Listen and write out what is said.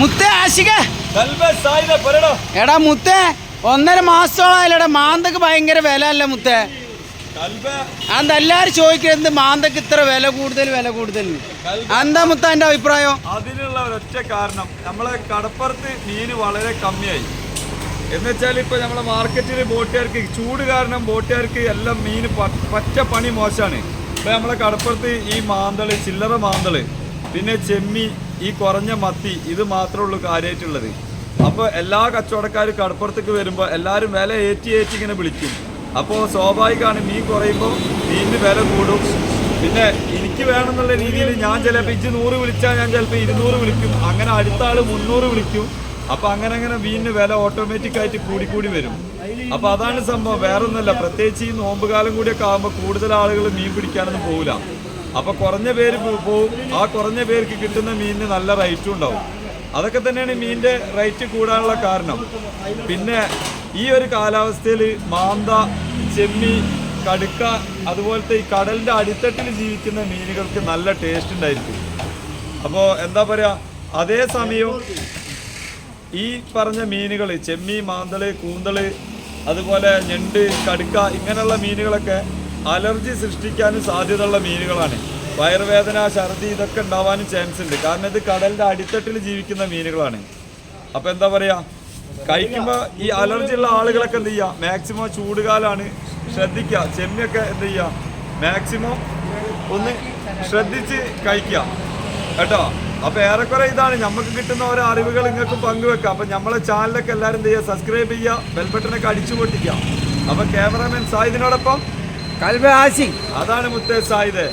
മുത്തേ ആശിക. എടാ മുത്തേ ഒന്നര മാസത്തോളായാലടാ മാന്തക്ക് ഭയങ്കര വില അല്ല മുത്തേ അതെല്ലാരും ചോദിക്കുന്നത് മാന്തക്ക് ഇത്ര വില കൂടുതൽ വില കൂടുതൽ? എന്താ മുത്ത എന്റെ അഭിപ്രായം? അതിനുള്ള ഒരൊറ്റ കാരണം നമ്മളെ കടപ്പുറത്ത് മീന് വളരെ കമ്മിയായി. എന്ന് വെച്ചാൽ ഇപ്പൊ നമ്മളെ മാർക്കറ്റിൽ ബോട്ടുകാർക്ക് ചൂട് കാരണം ബോട്ടുകാർക്ക് എല്ലാം മീൻ പച്ച പറ്റ പണി മോശമാണ്. ഇപ്പൊ നമ്മളെ കടപ്പുറത്ത് ഈ മാന്തൾ ചില്ലറ മാന്തൾ പിന്നെ ചെമ്മി ഈ കുറഞ്ഞ മത്തി ഇത് മാത്രമേ ഉള്ളൂ കാര്യമായിട്ടുള്ളത്. അപ്പോൾ എല്ലാ കച്ചവടക്കാരും കടപ്പുറത്തേക്ക് വരുമ്പോൾ എല്ലാവരും വില ഏറ്റി ഏറ്റി ഇങ്ങനെ വിളിക്കും. അപ്പോൾ സ്വാഭാവികമാണ് മീൻ കുറയുമ്പോൾ മീനിന് വില കൂടും. പിന്നെ എനിക്ക് വേണമെന്നുള്ള രീതിയിൽ ഞാൻ ചിലപ്പോൾ ഇഞ്ച് നൂറ് വിളിച്ചാൽ ഞാൻ ചിലപ്പോൾ ഇരുന്നൂറ് വിളിക്കും. അങ്ങനെ അടുത്ത ആൾ മുന്നൂറ് വിളിക്കും. അപ്പോൾ അങ്ങനെ അങ്ങനെ മീനിന് വില ഓട്ടോമാറ്റിക് ആയിട്ട് കൂടി കൂടി വരും. അപ്പോൾ അതാണ് സംഭവം. വേറെ ഒന്നല്ല പ്രത്യേകിച്ച് ഈ നോമ്പ് കാലം കൂടിയൊക്കെ ആകുമ്പോൾ കൂടുതൽ ആളുകൾ മീൻ പിടിക്കാനൊന്നും പോകില്ല അപ്പൊ കുറഞ്ഞ പേര് പോവും. ആ കുറഞ്ഞ പേർക്ക് കിട്ടുന്ന മീനിന് നല്ല റേറ്റും ഉണ്ടാവും. അതൊക്കെ തന്നെയാണ് മീനിന്റെ റേറ്റ് കൂടാനുള്ള കാരണം. പിന്നെ ഈ ഒരു കാലാവസ്ഥയിൽ മാന്ത ചെമ്മി കടുക്ക അതുപോലത്തെ ഈ കടലിന്റെ അടിത്തട്ടിൽ ജീവിക്കുന്ന മീനുകൾക്ക് നല്ല ടേസ്റ്റ് ഉണ്ടായിരിക്കും. അപ്പോൾ എന്താ പറയാ അതേ സമയം ഈ പറഞ്ഞ മീനുകൾ ചെമ്മി മാന്തൾ കൂന്തൾ അതുപോലെ ഞണ്ട് കടുക്ക ഇങ്ങനെയുള്ള മീനുകളൊക്കെ അലർജി സൃഷ്ടിക്കാനും സാധ്യതയുള്ള മീനുകളാണ്. വയറുവേദന ഛർദി ഇതൊക്കെ ഉണ്ടാവാനും ചാൻസ് ഉണ്ട്. കാരണം ഇത് കടലിന്റെ അടിത്തട്ടിൽ ജീവിക്കുന്ന മീനുകളാണ്. അപ്പൊ എന്താ പറയാ? കഴിക്കുമ്പോ ഈ അലർജി ഉള്ള ആളുകളൊക്കെ എന്ത് ചെയ്യുക മാക്സിമം ചൂടുകാലാണ് ശ്രദ്ധിക്കുക. ചെമ്മിയൊക്കെ എന്ത് ചെയ്യുക മാക്സിമം ഒന്ന് ശ്രദ്ധിച്ച് കഴിക്കുക. കേട്ടോ? അപ്പൊ ഏറെക്കുറെ ഇതാണ്. നമുക്ക് കിട്ടുന്ന ഓരോ അറിവുകൾ നിങ്ങൾക്ക് പങ്കുവെക്കാം. അപ്പൊ നമ്മളെ ചാനലൊക്കെ എല്ലാവരും എന്ത് ചെയ്യുക? സബ്സ്ക്രൈബ് ചെയ്യുക. ബെൽബട്ടനൊക്കെ അടിച്ചു പൊട്ടിക്കുക അപ്പൊ ക്യാമറാമാൻ സായിദിനോടൊപ്പം കൽബ ആശി അതാണ് മുത്തേ സായിദ്